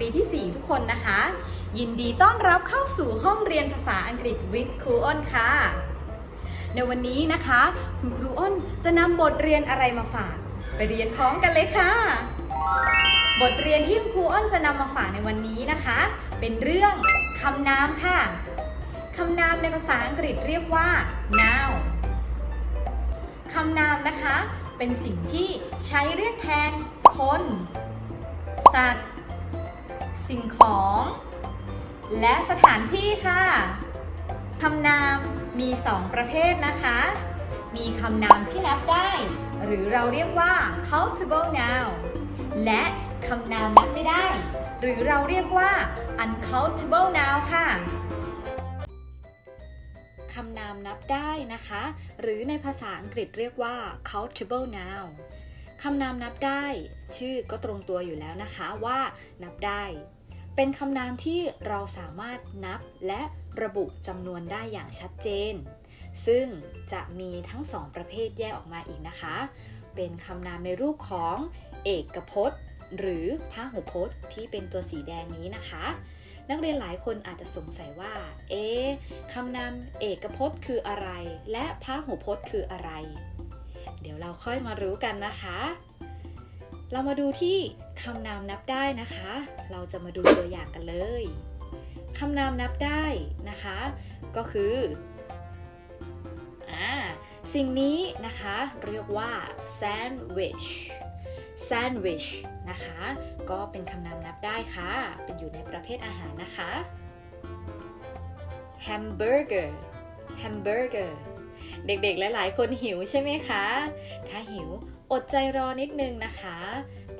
ปีที่ 4 ทุกคนนะคะ ยินดีต้อนรับเข้าสู่ห้องเรียนภาษาอังกฤษวิทครูอ้นค่ะ ในวันนี้นะคะ คุณครูอ้นจะนำบทเรียนอะไรมาฝาก ไปเรียนพร้อมกันเลยค่ะ บทเรียนที่คุณครูอ้นจะนำมาฝากในวันนี้นะคะ เป็นเรื่องคำนามค่ะคำนามในภาษาอังกฤษเรียกว่า noun คำนามนะคะ เป็นสิ่งที่ใช้เรียกแทนคน สัตว์ สิ่งของ และสถานที่ค่ะคำนามมี 2 ประเภทนะคะ มีคำนามที่นับได้ หรือเราเรียกว่า countable noun และคำนามนับไม่ได้ หรือเราเรียกว่า uncountable noun ค่ะคำนามนับได้นะคะ หรือในภาษาอังกฤษเรียกว่า countable noun คำนามนับได้ ชื่อก็ตรงตัวอยู่แล้วนะคะว่านับได้ เป็นคำนามที่เราสามารถนับและระบุจำนวนได้อย่างชัดเจน ซึ่งจะมีทั้งสองประเภทแยกออกมาอีกนะคะ เป็นคำนามในรูปของเอกพจน์ หรือพหุพจน์ที่เป็นตัวสีแดงนี้นะคะ นักเรียนหลายคนอาจจะสงสัยว่า เอ๊ะคำนามเอกพจน์คืออะไร และพหุพจน์คืออะไร เดี๋ยวเราค่อยมารู้กันนะคะ เรามาดูที่คำนามนับได้นะคะ เราจะมาดูตัวอย่างกันเลยคำนามนับได้นะคะ ก็คืออ่าสิ่งนี้นะคะ เรียกว่า sandwich sandwich นะคะ ก็เป็นคำนามนับได้ค่ะ เป็นอยู่ในประเภทอาหารนะคะ hamburger hamburger เด็กๆ หลายๆ คนหิวใช่ไหมคะ ถ้าหิว อดใจรอนิดนึงนะคะ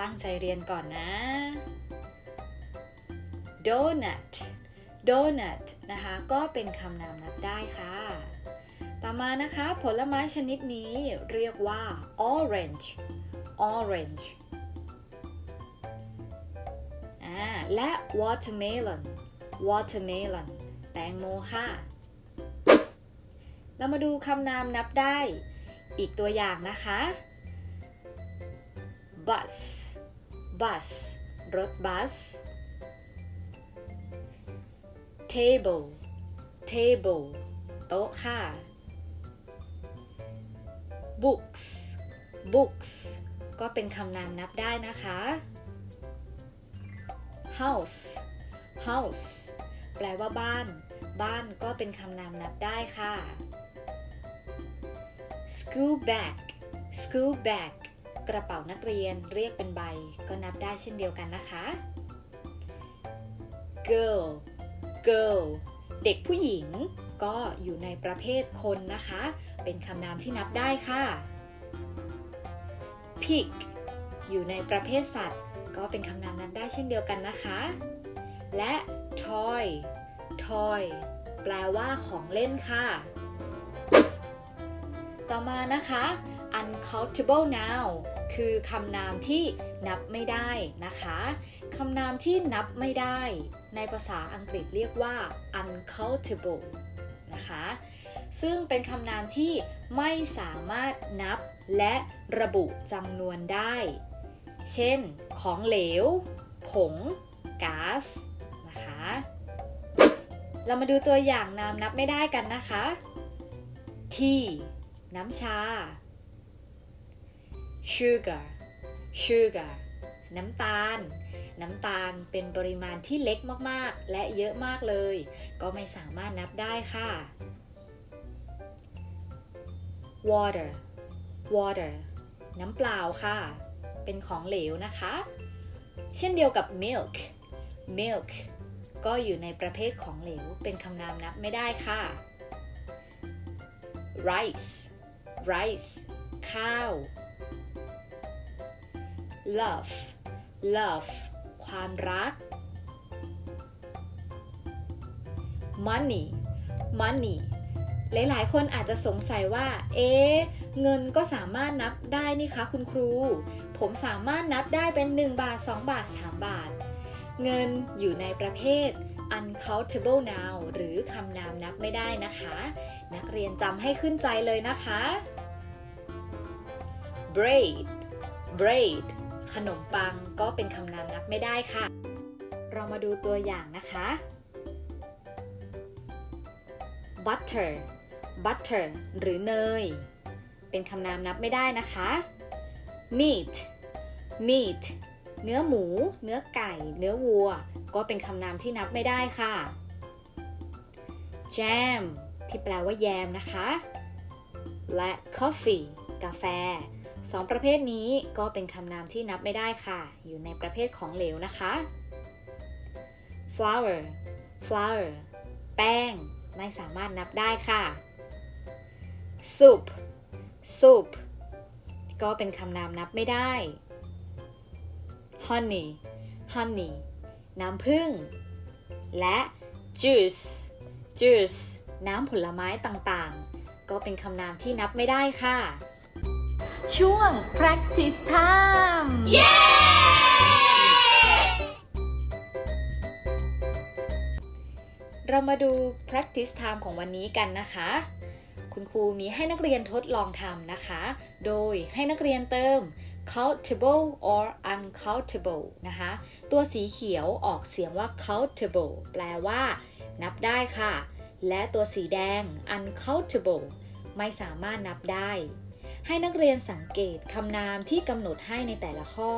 ตั้งใจเรียนก่อนนะ donut donut นะคะ ก็เป็นคำนามนับได้ค่ะ ต่อมานะคะ ผลไม้ชนิดนี้เรียกว่า orange orange และ watermelon watermelon แตงโมค่ะ เรามาดูคำนามนับได้ อีกตัวอย่างนะคะ bus bus รถบัส table table โต๊ะค่ะ books books ก็เป็นคำนามนับได้นะคะ house house แปลว่าบ้าน บ้านก็เป็นคำนามนับได้ค่ะ school bag school bag กระเป๋านักเรียนเรียกเป็นใบ ก็นับได้เช่นเดียวกันนะคะ girl girl เด็กผู้หญิงก็อยู่ในประเภทคนนะคะ เป็นคำนามที่นับได้ค่ะ pig อยู่ในประเภทสัตว์ ก็เป็นคำนามนับได้เช่นเดียวกันนะคะ และ toy toy แปลว่าของเล่นค่ะ ต่อมานะคะ uncountable noun คือคำนามที่นับไม่ได้นะคะคำนามที่นับไม่ได้ ในภาษาอังกฤษเรียกว่า uncountable นะคะ ซึ่งเป็นคำนามที่ไม่สามารถนับและระบุจำนวนได้ เช่น ของเหลว ผงก๊าซนะคะ เรามาดูตัวอย่างนามนับไม่ได้กันนะคะ tea น้ำชา sugar sugar น้ำตาล น้ำตาลเป็นปริมาณที่เล็กมากๆ และเยอะมากเลย ก็ไม่สามารถนับได้ค่ะ water water น้ำเปล่าค่ะ เป็นของเหลวนะคะ เช่นเดียวกับ milk milk ก็อยู่ในประเภทของเหลว เป็นคำนามนับไม่ได้ค่ะ rice rice ข้าว love love ความรัก money money หลายๆ คนอาจจะสงสัยว่า เอ๊ะเงินก็สามารถนับได้นี่คะคุณครู ผมสามารถนับได้เป็น 1 บาท 2 บาท 3 บาท เงินอยู่ในประเภท uncountable noun หรือคำนามนับไม่ได้นะคะ นักเรียนจำให้ขึ้นใจเลยนะคะ braid braid ขนมปังก็เป็นคำนามนับไม่ได้ค่ะ เรามาดูตัวอย่างนะคะ butter butter หรือเนย เป็นคำนามนับไม่ได้นะคะ meat meat เนื้อหมู เนื้อไก่ เนื้อวัว ก็เป็นคำนามที่นับไม่ได้ค่ะ jam ที่แปลว่าแยมนะคะ และ coffee กาแฟ สองประเภทนี้ก็เป็นคำนามที่นับไม่ได้ค่ะ อยู่ในประเภทของเหลวนะคะ flour flour แป้ง ไม่สามารถนับได้ค่ะ soup soup ก็เป็นคำนามนับไม่ได้ honey honey น้ำผึ้ง และ juice juice น้ำผลไม้ต่างๆ ก็เป็นคำนามที่นับไม่ได้ค่ะ ช่วง practice time เรามาดู practice time ของวันนี้กันนะคะ คุณครูมีให้นักเรียนทดลองทำนะคะ โดยให้นักเรียนเติม countable or uncountable นะคะ ตัวสีเขียวออกเสียงว่า countable แปลว่า นับได้ค่ะ และตัวสีแดง uncountable ไม่สามารถนับได้ ให้นักเรียนสังเกตคำนามที่กำหนดให้ในแต่ละข้อ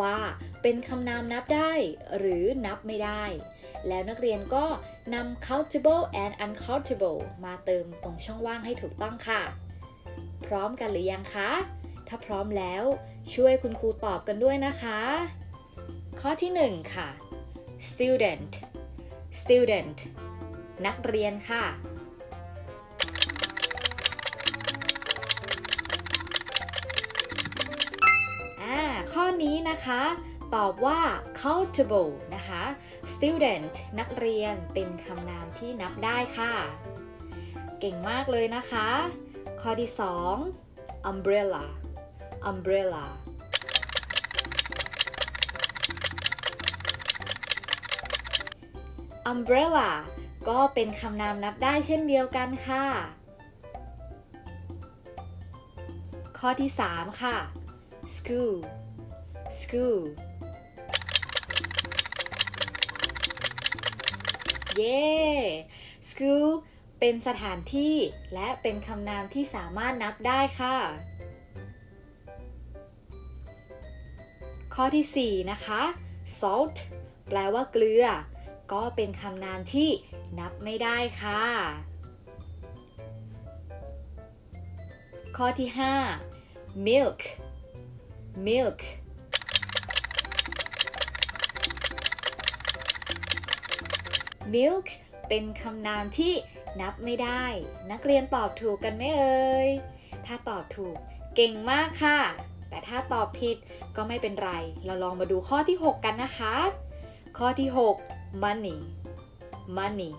ว่าเป็นคำนามนับได้หรือนับไม่ได้ แล้วนักเรียนก็นำ countable and uncountable มาเติมตรงช่องว่างให้ถูกต้องค่ะ พร้อมกันหรือยังคะ ถ้าพร้อมแล้วช่วยคุณครูตอบกันด้วยนะคะ ข้อที่ 1 ค่ะ student student นักเรียนค่ะ นี้นะคะ ตอบว่า countable นะคะ student นักเรียนเป็นคำนามที่นับได้ค่ะ เก่งมากเลยนะคะ ข้อที่ 2 umbrella umbrella umbrella ก็เป็นคำนามนับได้เช่นเดียวกันค่ะ ข้อที่ 3 ค่ะ school school เย้ school เป็นสถานที่และเป็นคำนามที่สามารถนับได้ค่ะ ข้อที่ 4 นะคะ salt แปลว่าเกลือ ก็เป็นคำนามที่นับไม่ได้ค่ะ ข้อที่ 5 milk milk milk เป็นคำนามที่นับไม่ได้ นักเรียนตอบถูกกันไหมเอ่ย ถ้าตอบถูกเก่งมากค่ะ แต่ถ้าตอบผิดก็ไม่เป็นไร เราลองมาดูข้อที่ 6 กันนะคะ ข้อที่ 6 money money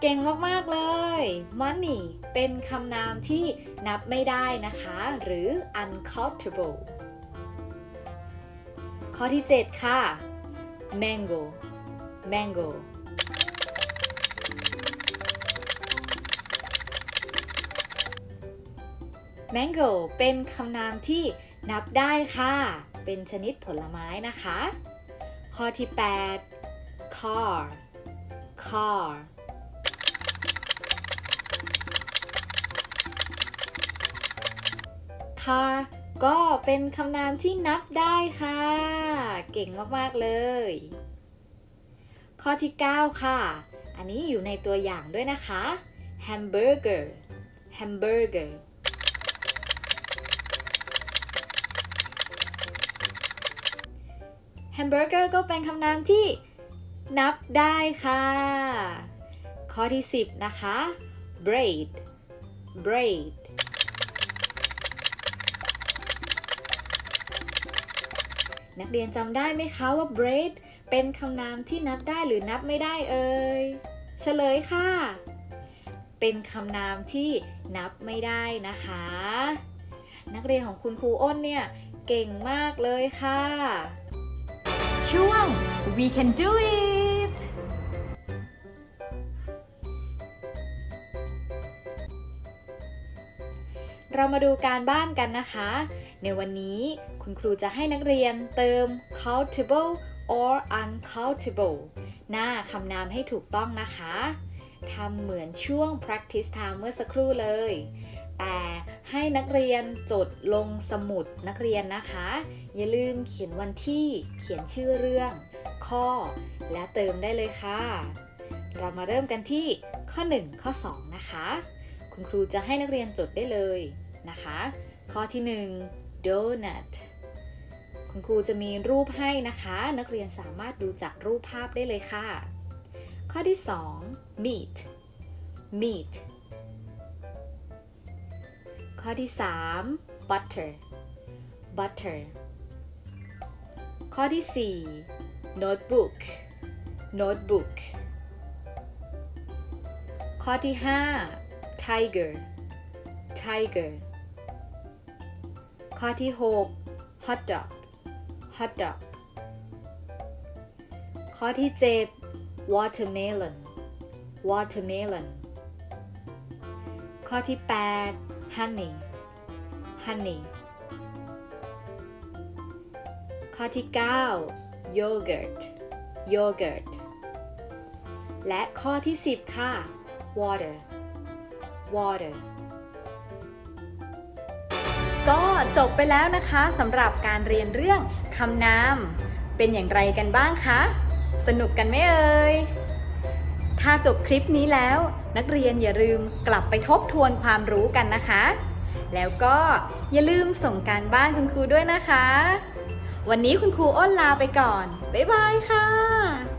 เก่งมาก ๆ เลย money เป็นคำนามที่นับไม่ได้นะคะ หรือ uncountable อที่ 7 ค่ะ mango mango mango เป็นคำนามที่นับได้ค่ะ เป็นชนิดผลไม้นะคะ ข้อที่ 8 car car car ก็เป็นคำนามที่นับได้ค่ะ เก่งมาก ๆ เลย ข้อที่ 9 ค่ะ อันนี้อยู่ในตัวอย่างด้วยนะคะ hamburger hamburger แฮมเบอร์เกอร์ก็เป็นคำนามที่นับได้ค่ะ ข้อที่ 10 นะคะ braid braid นักเรียนจำได้ไหมคะว่า braid เป็นคำนามที่นับได้หรือนับไม่ได้เอ่ยเฉลยค่ะ เป็นคำนามที่นับไม่ได้นะคะ นักเรียนของคุณครูอ้นเนี่ยเก่งมากเลยค่ะ ช่วง we can do it เรามาดูการบ้านกันนะคะ ในวันนี้คุณครูจะให้นักเรียนเติม countable or uncountable หน้าคำนามให้ถูกต้องนะคะทำเหมือนช่วง practice time เมื่อสักครู่เลย แต่ให้นักเรียนจดลงสมุดนักเรียนนะคะ อย่าลืมเขียนวันที่เขียนชื่อเรื่อง ข้อ และเติมได้เลยค่ะ เรามาเริ่มกันที่ข้อ 1 ข้อ 2 นะคะ คุณครูจะให้นักเรียนจดได้เลยนะคะ ข้อที่ 1 donut คุณครูจะมีรูปให้นะคะ นักเรียนสามารถดูจากรูปภาพได้เลยค่ะ ข้อที่ 2 meat meat ข้อที่ 3 butter butter ข้อที่ 4 notebook notebook ข้อที่ 5 tiger tiger ข้อที่ 6 hot dog hot dog ข้อที่ 7 watermelon watermelon ข้อที่ 8 honey honey ข้อที่ 9 yogurt yogurt และข้อที่ 10 ค่ะ water water ก็จบไปแล้วนะคะสำหรับการเรียนเรื่องคำนาม เป็นอย่างไรกันบ้างคะ สนุกกันไหมเอ่ย ถ้าจบคลิปนี้แล้ว นักเรียนอย่าลืมกลับไปทบทวนความรู้กันนะคะ แล้วก็อย่าลืมส่งการบ้านคุณครูด้วยนะคะ วันนี้คุณครูอ้นลาไปก่อน บ๊ายบายค่ะ